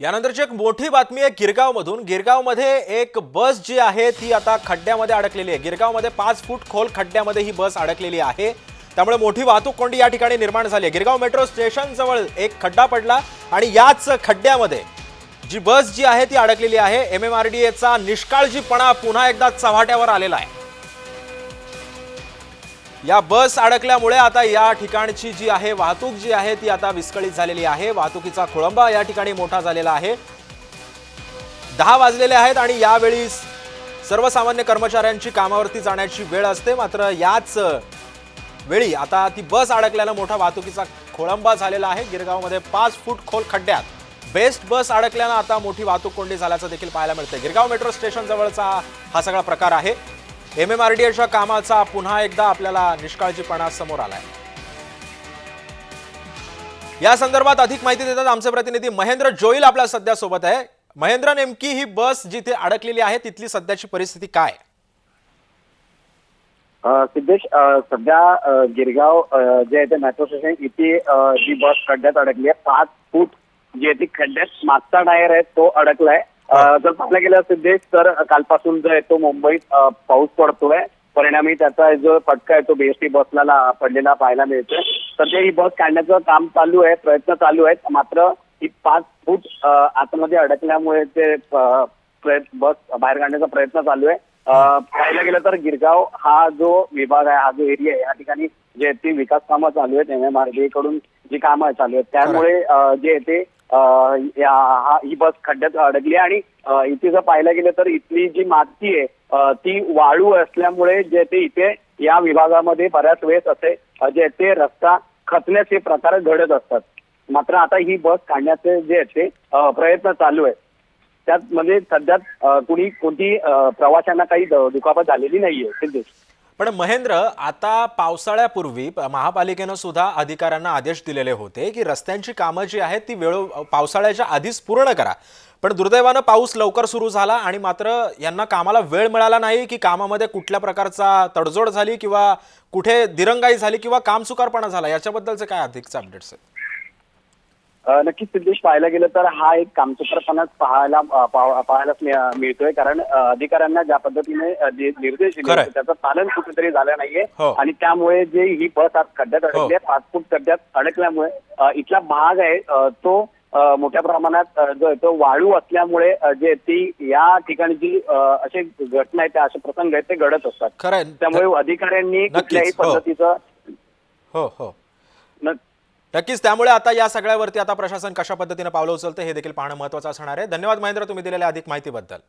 यानंतरची एक मोठी बातमी आहे गिरगावमधून. गिरगावमध्ये एक बस जी आहे ती आता खड्ड्यामध्ये अडकलेली आहे. गिरगावमध्ये पाच फूट खोल खड्ड्यामध्ये ही बस अडकलेली आहे. त्यामुळे मोठी वाहतूक कोंडी या ठिकाणी निर्माण झाली आहे. गिरगाव मेट्रो स्टेशनजवळ एक खड्डा पडला आणि याच खड्ड्यामध्ये जी बस जी आहे ती अडकलेली आहे. एम एम आर डी एचा निष्काळजीपणा पुन्हा एकदा चव्हाट्यावर आलेला आहे. या बस अडकल्यामुळे आता या ठिकाणची जी आहे वाहतूक जी आहे ती आता विस्कळीत झालेली आहे. वाहतुकीचा खोळंबा या ठिकाणी मोठा झालेला आहे. दहा वाजलेले आहेत आणि यावेळी सर्वसामान्य कर्मचाऱ्यांची कामावरती जाण्याची वेळ असते. मात्र याच वेळी आता ती बस अडकल्यानं मोठा वाहतुकीचा खोळंबा झालेला आहे. गिरगावमध्ये पाच फूट खोल खड्ड्यात बेस्ट बस अडकल्यानं आता मोठी वाहतूक कोंडी झाल्याचं देखील पाहायला मिळतं गिरगाव मेट्रो स्टेशन जवळचा हा सगळा प्रकार आहे. एम एम आर डी एच्या कामाचा पुन्हा एकदा आपल्याला निष्काळजीपणा समोर आलाय. या संदर्भात अधिक माहिती देतात आमचे प्रतिनिधी महेंद्र जोईल आपल्या सध्या सोबत आहे. महेंद्र नेमकी ही बस जिथे अडकलेली आहे तिथली सध्याची परिस्थिती काय? सिद्धेश सध्या गिरगाव जे आहे ते मेट्रो स्टेशन इथे जी बस खड्ड्यात अडकली आहे पाच फूट जी आहे ती खड्ड्यात मागचा टायर आहे तो अडकलाय. जर पाहिलं गेलं सिद्धेश तर कालपासून जो आहे तो मुंबईत पाऊस पडतोय. परिणामी त्याचा जो फटका आहे तो बीएसटी बसला पडलेला पाहायला मिळतोय. सध्या ही बस काढण्याचं काम चालू आहे प्रयत्न चालू आहेत. मात्र ही पाच फूट आतमध्ये अडकल्यामुळे ते बस बाहेर काढण्याचा प्रयत्न चालू आहे. पाहायला गेलं तर गिरगाव हा जो विभाग आहे हा जो एरिया आहे या ठिकाणी जे ती विकास कामं चालू आहेत. एम एम आरकडून जी कामं चालू आहेत. त्यामुळे जे आहे. ते अ, या- ही बस खड्ड्यात अडकली आहे आणि इथे जर पाहायला गेलं तर इथली जी माती आहे ती वाळू असल्यामुळे जे ते इथे या विभागामध्ये बऱ्याच वेळेस असे जे ते रस्ता खचण्याचे प्रकार घडत असतात. मात्र आता ही बस काढण्याचे जे ते प्रयत्न चालू आहे त्यात म्हणजे सध्या कुणी कोणती प्रवाशांना काही दुखापत झालेली नाहीये सिद्धेश. पण महेंद्र आता पावसाळ्यापूर्वी महापालिकेनं सुद्धा अधिकाऱ्यांना आदेश दिलेले होते की रस्त्यांची कामं जी आहेत ती वेळो पावसाळ्याच्या आधीच पूर्ण करा. पण दुर्दैवानं पाऊस लवकर सुरू झाला आणि मात्र यांना कामाला वेळ मिळाला नाही की कामामध्ये कुठल्या प्रकारचा तडजोड झाली किंवा कुठे दिरंगाई झाली किंवा कामचुकारपणा झाला. याच्याबद्दलचे काय अधिकचे अपडेट्स आहेत? नक्कीच सिद्धेश पाहायला गेलं तर हा एक कामचुकारपणाच पाहायला अ, पाह- पाहायलाच मिळ- मिळतोय. कारण अधिकाऱ्यांना ज्या पद्धतीने जे निर्देश दिले त्याचं पालन कुठेतरी झालं नाहीये. हो. आणि त्यामुळे जे ही बस आज खड्ड्यात अडकली आहे पाच फूट खड्ड्यात अडकल्यामुळे इथला भाग आहे तो मोठ्या प्रमाणात जो आहे तो वाळू असल्यामुळे जे ती या ठिकाणी जी असे घटना आहेत त्या असे प्रसंग आहेत ते घडत असतात. त्यामुळे अधिकाऱ्यांनी कुठल्याही हो. पद्धतीचं हो हो. नक्कीच त्यामुळे आता या सगळ्यावरती आता प्रशासन कशा पद्धतीनं पावलं उचलतं हे देखील पाहणं महत्त्वाचं असणार आहे. धन्यवाद महेंद्र तुम्ही दिलेल्या अधिक माहितीबद्दल.